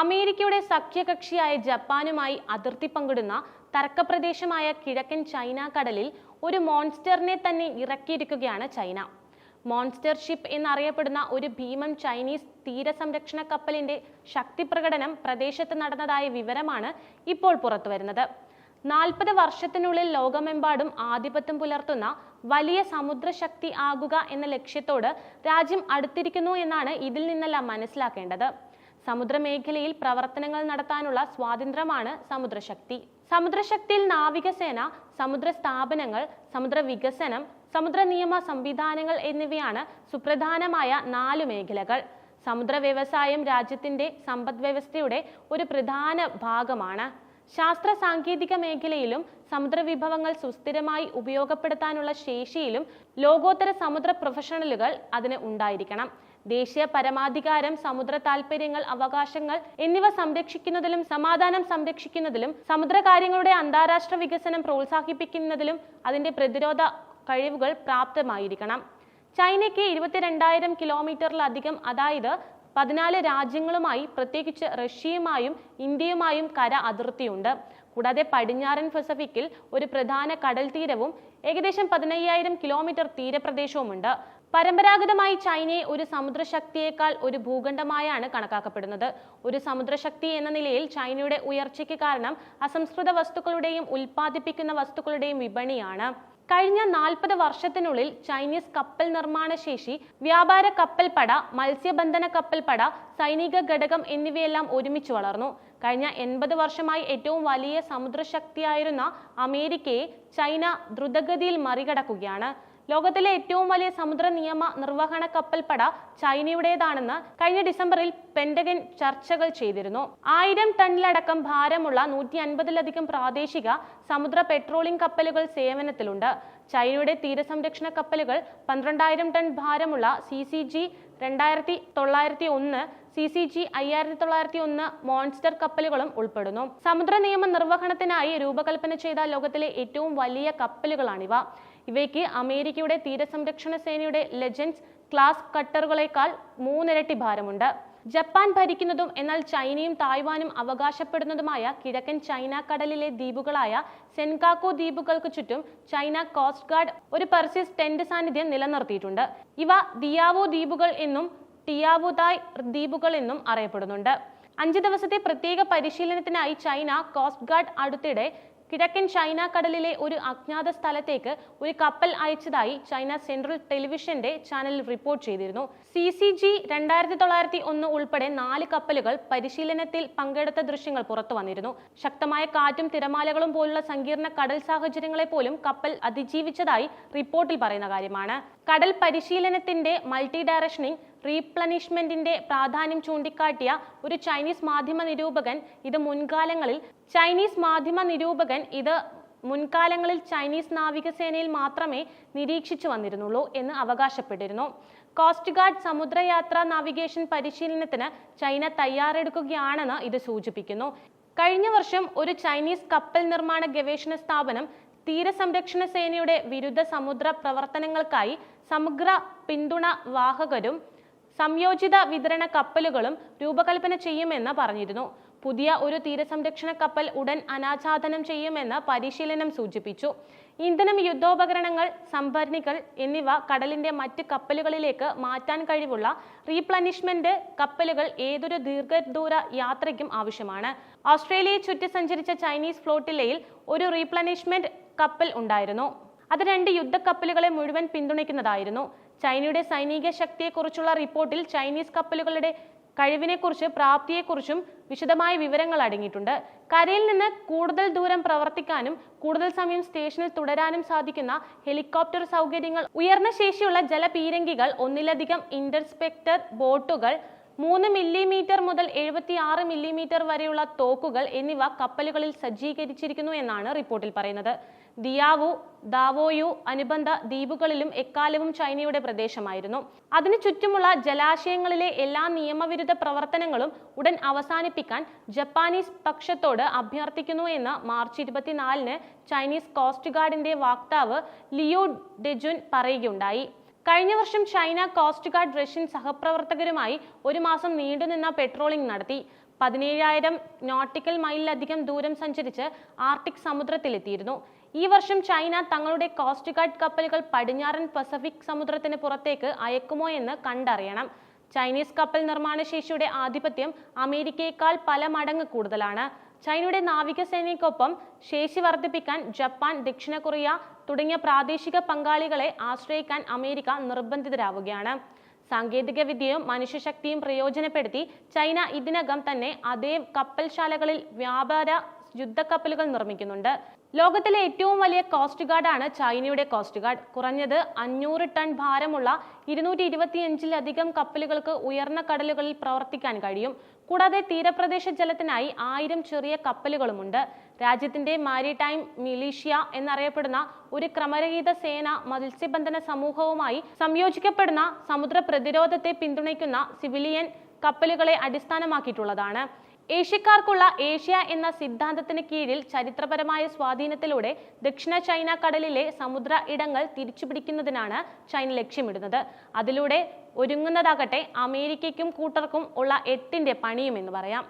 അമേരിക്കയുടെ സഖ്യകക്ഷിയായ ജപ്പാനുമായി അതിർത്തി പങ്കിടുന്ന തർക്കപ്രദേശമായ കിഴക്കൻ ചൈന കടലിൽ ഒരു മോൺസ്റ്ററിനെ തന്നെ ഇറക്കിയിരിക്കുകയാണ് ചൈന. മോൺസ്റ്റർ ഷിപ്പ് എന്നറിയപ്പെടുന്ന ഒരു ഭീമൻ ചൈനീസ് തീരസംരക്ഷണ കപ്പലിന്റെ ശക്തി പ്രകടനം പ്രദേശത്ത് നടന്നതായ വിവരമാണ് ഇപ്പോൾ പുറത്തുവരുന്നത്. നാൽപ്പത് വർഷത്തിനുള്ളിൽ ലോകമെമ്പാടും ആധിപത്യം പുലർത്തുന്ന വലിയ സമുദ്രശക്തി ആകുക എന്ന ലക്ഷ്യത്തോട് രാജ്യം അടുത്തിരിക്കുന്നു എന്നാണ് ഇതിൽ നിന്നെല്ലാം മനസ്സിലാക്കേണ്ടത്. സമുദ്രമേഖലയിൽ പ്രവർത്തനങ്ങൾ നടത്താനുള്ള സ്വാതന്ത്ര്യമാണ് സമുദ്രശക്തി. സമുദ്രശക്തിയിൽ നാവികസേന സമുദ്ര സ്ഥാപനങ്ങൾ സമുദ്ര വികസനം സമുദ്ര നിയമ സംവിധാനങ്ങൾ എന്നിവയാണ് സുപ്രധാനമായ നാല് മേഖലകൾ. സമുദ്ര വ്യവസായം രാജ്യത്തിന്റെ സമ്പദ്വ്യവസ്ഥയുടെ ഒരു പ്രധാന ഭാഗമാണ്. ശാസ്ത്ര സാങ്കേതിക മേഖലയിലും സമുദ്ര വിഭവങ്ങൾ സുസ്ഥിരമായി ഉപയോഗപ്പെടുത്താനുള്ള ശേഷിയിലും ലോകോത്തര സമുദ്ര പ്രൊഫഷണലുകൾ അതിന് ഉണ്ടായിരിക്കണം. ദേശീയ പരമാധികാരം സമുദ്ര താൽപര്യങ്ങൾ അവകാശങ്ങൾ എന്നിവ സംരക്ഷിക്കുന്നതിലും സമാധാനം സംരക്ഷിക്കുന്നതിലും സമുദ്ര കാര്യങ്ങളുടെ അന്താരാഷ്ട്ര വികസനം പ്രോത്സാഹിപ്പിക്കുന്നതിലും അതിന്റെ പ്രതിരോധ കഴിവുകൾ പ്രാപ്തമായിരിക്കണം. ചൈനയ്ക്ക് ഇരുപത്തിരണ്ടായിരം കിലോമീറ്ററിലധികം അതായത് പതിനാല് രാജ്യങ്ങളുമായി പ്രത്യേകിച്ച് റഷ്യയുമായും ഇന്ത്യയുമായും കര അതിർത്തിയുണ്ട്. കൂടാതെ പടിഞ്ഞാറൻ പസഫിക്കിൽ ഒരു പ്രധാന കടൽ തീരവും ഏകദേശം പതിനയ്യായിരം കിലോമീറ്റർ തീരപ്രദേശവുമുണ്ട്. പരമ്പരാഗതമായി ചൈനയെ ഒരു സമുദ്രശക്തിയേക്കാൾ ഒരു ഭൂഖണ്ഡമായാണ് കണക്കാക്കപ്പെടുന്നത്. ഒരു സമുദ്രശക്തി എന്ന നിലയിൽ ചൈനയുടെ ഉയർച്ചയ്ക്ക് കാരണം അസംസ്കൃത വസ്തുക്കളുടെയും ഉൽപ്പാദിപ്പിക്കുന്ന വസ്തുക്കളുടെയും വിപണിയാണ്. കഴിഞ്ഞ നാൽപ്പത് വർഷത്തിനുള്ളിൽ ചൈനീസ് കപ്പൽ നിർമ്മാണ ശേഷി വ്യാപാര കപ്പൽപ്പട മത്സ്യബന്ധന കപ്പൽപ്പട സൈനിക ഘടകം എന്നിവയെല്ലാം ഒരുമിച്ച് വളർന്നു. കഴിഞ്ഞ എൺപത് വർഷമായി ഏറ്റവും വലിയ സമുദ്രശക്തിയായിരുന്ന അമേരിക്കയെ ചൈന ദ്രുതഗതിയിൽ മറികടക്കുകയാണ്. ലോകത്തിലെ ഏറ്റവും വലിയ സമുദ്ര നിയമ നിർവഹണ കപ്പൽപ്പട ചൈനയുടേതാണെന്ന് കഴിഞ്ഞ ഡിസംബറിൽ പെൻഡഗൻ ചർച്ചകൾ ചെയ്തിരുന്നു. ആയിരം ടണ്ണിലടക്കം ഭാരമുള്ള നൂറ്റി അൻപതിലധികം പ്രാദേശിക സമുദ്ര പെട്രോളിംഗ് കപ്പലുകൾ സേവനത്തിലുണ്ട്. ചൈനയുടെ തീരസംരക്ഷണ കപ്പലുകൾ പന്ത്രണ്ടായിരം ടൺ ഭാരമുള്ള സി സി ജി രണ്ടായിരത്തി തൊള്ളായിരത്തി ഒന്ന് സി സി ജി അയ്യായിരത്തി തൊള്ളായിരത്തി ഒന്ന് മോൺസ്റ്റർ കപ്പലുകളും ഉൾപ്പെടുന്നു. സമുദ്ര നിയമ നിർവഹണത്തിനായി രൂപകൽപ്പന ചെയ്ത ലോകത്തിലെ ഏറ്റവും വലിയ കപ്പലുകളാണിവ. ഇവയ്ക്ക് അമേരിക്കയുടെ തീരസംരക്ഷണ സേനയുടെ ലെജൻസ് ക്ലാസ് കട്ടറുകളേക്കാൾ മൂന്നിരട്ടി ഭാരമുണ്ട്. ജപ്പാൻ ഭരിക്കുന്നതും എന്നാൽ ചൈനയും തായ്വാനും അവകാശപ്പെടുന്നതുമായ കിഴക്കൻ ചൈന കടലിലെ ദ്വീപുകളായ സെൻകാക്കോ ദ്വീപുകൾക്ക് ചുറ്റും ചൈന കോസ്റ്റ് ഗാർഡ് ഒരു പെർസിസ് ടെന്റ് സാന്നിധ്യം നിലനിർത്തിയിട്ടുണ്ട്. ഇവ ദിയാവോ ദ്വീപുകൾ എന്നും ടിയാവുതായ് ദ്വീപുകൾ എന്നും അറിയപ്പെടുന്നുണ്ട്. അഞ്ച് ദിവസത്തെ പ്രത്യേക പരിശീലനത്തിനായി ചൈന കോസ്റ്റ് ഗാർഡ് അടുത്തിടെ കിഴക്കൻ ചൈന കടലിലെ ഒരു അജ്ഞാത സ്ഥലത്തേക്ക് ഒരു കപ്പൽ അയച്ചതായി ചൈന സെൻട്രൽ ടെലിവിഷന്റെ ചാനൽ റിപ്പോർട്ട് ചെയ്തിരുന്നു. സി സി ജി രണ്ടായിരത്തി തൊള്ളായിരത്തി ഒന്ന് ഉൾപ്പെടെ നാല് കപ്പലുകൾ പരിശീലനത്തിൽ പങ്കെടുത്ത ദൃശ്യങ്ങൾ പുറത്തു വന്നിരുന്നു. ശക്തമായ കാറ്റും തിരമാലകളും പോലുള്ള സങ്കീർണ കടൽ സാഹചര്യങ്ങളെ പോലും കപ്പൽ അതിജീവിച്ചതായി റിപ്പോർട്ടിൽ പറയുന്ന കാര്യമാണ്. കടൽ പരിശീലനത്തിന്റെ മൾട്ടി ഡയറക്ഷനിങ് റീപ്ലനിഷ്മെന്റിന്റെ പ്രാധാന്യം ചൂണ്ടിക്കാട്ടിയ ഒരു ചൈനീസ് മാധ്യമ നിരൂപകൻ ഇത് മുൻകാലങ്ങളിൽ ചൈനീസ് മാധ്യമ നിരൂപകൻ ഇത് മുൻകാലങ്ങളിൽ ചൈനീസ് നാവികസേനയിൽ മാത്രമേ നിരീക്ഷിച്ചു വന്നിരുന്നുള്ളൂ എന്ന് അവകാശപ്പെട്ടിരുന്നു. കോസ്റ്റ് ഗാർഡ് സമുദ്രയാത്രാ നാവിഗേഷൻ പരിശീലനത്തിന് ചൈന തയ്യാറെടുക്കുകയാണെന്ന് ഇത് സൂചിപ്പിക്കുന്നു. കഴിഞ്ഞ വർഷം ഒരു ചൈനീസ് കപ്പൽ നിർമ്മാണ ഗവേഷണ സ്ഥാപനം തീരസംരക്ഷണ സേനയുടെ വിരുദ്ധ സമുദ്ര പ്രവർത്തനങ്ങൾക്കായി സമഗ്ര പിന്തുണ വാഹകരും സംയോജിത വിതരണ കപ്പലുകളും രൂപകൽപ്പന ചെയ്യുമെന്ന് പറഞ്ഞിരുന്നു. പുതിയ ഒരു തീരസംരക്ഷണ കപ്പൽ ഉടൻ അനാച്ഛാദനം ചെയ്യുമെന്ന് പരിശീലനം സൂചിപ്പിച്ചു. ഇന്ധനം യുദ്ധോപകരണങ്ങൾ സംഭരണികൾ എന്നിവ കടലിന്റെ മറ്റ് കപ്പലുകളിലേക്ക് മാറ്റാൻ കഴിവുള്ള റീപ്ലനിഷ്മെന്റ് കപ്പലുകൾ ഏതൊരു ദീർഘദൂര യാത്രയ്ക്കും ആവശ്യമാണ്. ഓസ്ട്രേലിയയെ ചുറ്റി സഞ്ചരിച്ച ചൈനീസ് ഫ്ലോട്ടിലയിൽ ഒരു റീപ്ലനിഷ്മെന്റ് കപ്പൽ ഉണ്ടായിരുന്നു. അത് രണ്ട് യുദ്ധക്കപ്പലുകളെ മുഴുവൻ പിന്തുണയ്ക്കുന്നതായിരുന്നു. ചൈനയുടെ സൈനിക ശക്തിയെക്കുറിച്ചുള്ള റിപ്പോർട്ടിൽ ചൈനീസ് കപ്പലുകളുടെ കഴിവിനെക്കുറിച്ച് പ്രാപ്തിയെക്കുറിച്ചും വിശദമായ വിവരങ്ങൾ അടങ്ങിയിട്ടുണ്ട്. കരയിൽ നിന്ന് കൂടുതൽ ദൂരം പ്രവർത്തിക്കാനും കൂടുതൽ സമയം സ്റ്റേഷനിൽ തുടരാനും സാധിക്കുന്ന ഹെലികോപ്റ്റർ സൗകര്യങ്ങൾ ഉയർന്ന ശേഷിയുള്ള ജലപീരങ്കികൾ ഒന്നിലധികം ഇന്റർസ്പെക്ടർ ബോട്ടുകൾ മൂന്ന് മില്ലിമീറ്റർ മുതൽ എഴുപത്തി ആറ് മില്ലിമീറ്റർ വരെയുള്ള തോക്കുകൾ എന്നിവ കപ്പലുകളിൽ സജ്ജീകരിച്ചിരിക്കുന്നു എന്നാണ് റിപ്പോർട്ടിൽ പറയുന്നത്. ദിയാവു ദാവോയു അനുബന്ധ ദ്വീപുകളിലും എക്കാലവും ചൈനയുടെ പ്രദേശമായിരുന്നു. അതിനു ചുറ്റുമുള്ള ജലാശയങ്ങളിലെ എല്ലാ നിയമവിരുദ്ധ പ്രവർത്തനങ്ങളും ഉടൻ അവസാനിപ്പിക്കാൻ ജപ്പാനീസ് പക്ഷത്തോട് അഭ്യർത്ഥിക്കുന്നു എന്ന് മാർച്ച് ഇരുപത്തിനാലിന് ചൈനീസ് കോസ്റ്റ് ഗാർഡിന്റെ വാക്താവ് ലിയോ ഡെജുൻ പറയുകയുണ്ടായി. കഴിഞ്ഞ വർഷം ചൈന കോസ്റ്റ് ഗാർഡ് റഷ്യൻ സഹപ്രവർത്തകരുമായി ഒരു മാസം നീണ്ടുനിന്ന പെട്രോളിംഗ് നടത്തി. പതിനേഴായിരം നോട്ടിക്കൽ മൈലിലധികം ദൂരം സഞ്ചരിച്ച് ആർട്ടിക് സമുദ്രത്തിലെത്തിയിരുന്നു. ഈ വർഷം ചൈന തങ്ങളുടെ കോസ്റ്റ് ഗാർഡ് കപ്പലുകൾ പടിഞ്ഞാറൻ പസഫിക് സമുദ്രത്തിന് പുറത്തേക്ക് അയക്കുമോ എന്ന് കണ്ടറിയണം. ചൈനീസ് കപ്പൽ നിർമ്മാണ ശേഷിയുടെ ആധിപത്യം അമേരിക്കയേക്കാൾ പല മടങ്ങ് കൂടുതലാണ്. ചൈനയുടെ നാവികസേനയ്ക്കൊപ്പം ശേഷി വർദ്ധിപ്പിക്കാൻ ജപ്പാൻ ദക്ഷിണ കൊറിയ തുടങ്ങിയ പ്രാദേശിക പങ്കാളികളെ ആശ്രയിക്കാൻ അമേരിക്ക നിർബന്ധിതരാവുകയാണ്. സാങ്കേതിക വിദ്യയും മനുഷ്യശക്തിയും പ്രയോജനപ്പെടുത്തി ചൈന ഇതിനകം തന്നെ അതേ കപ്പൽശാലകളിൽ വ്യാപാര യുദ്ധക്കപ്പലുകൾ നിർമ്മിക്കുന്നുണ്ട്. ലോകത്തിലെ ഏറ്റവും വലിയ കോസ്റ്റ് ഗാർഡാണ് ചൈനയുടെ കോസ്റ്റ് ഗാർഡ് കുറഞ്ഞത് അഞ്ഞൂറ് ടൺ ഭാരമുള്ള ഇരുന്നൂറ്റി ഇരുപത്തിയഞ്ചിലധികം കപ്പലുകൾക്ക് ഉയർന്ന കടലുകളിൽ പ്രവർത്തിക്കാൻ കഴിയും. കൂടാതെ തീരപ്രദേശ ജലത്തിനായി ആയിരം ചെറിയ കപ്പലുകളുമുണ്ട്. രാജ്യത്തിന്റെ മാരിടൈം മിലീഷ്യ എന്നറിയപ്പെടുന്ന ഒരു ക്രമരഹിത സേന മത്സ്യബന്ധന സമൂഹവുമായി സംയോജിക്കപ്പെടുന്ന സമുദ്ര പ്രതിരോധത്തെ പിന്തുണയ്ക്കുന്ന സിവിലിയൻ കപ്പലുകളെ അടിസ്ഥാനമാക്കിയിട്ടുള്ളതാണ്. ഏഷ്യക്കാർക്കുള്ള ഏഷ്യ എന്ന സിദ്ധാന്തത്തിന് കീഴിൽ ചരിത്രപരമായ സ്വാധീനത്തിലൂടെ ദക്ഷിണ ചൈന കടലിലെ സമുദ്ര ഇടങ്ങൾ തിരിച്ചുപിടിക്കുന്നതിനാണ് ചൈന ലക്ഷ്യമിടുന്നത്. അതിലൂടെ ഒരുങ്ങുന്നതാകട്ടെ അമേരിക്കയ്ക്കും കൂട്ടർക്കും ഉള്ള എട്ടിന്റെ പണിയും എന്ന് പറയാം.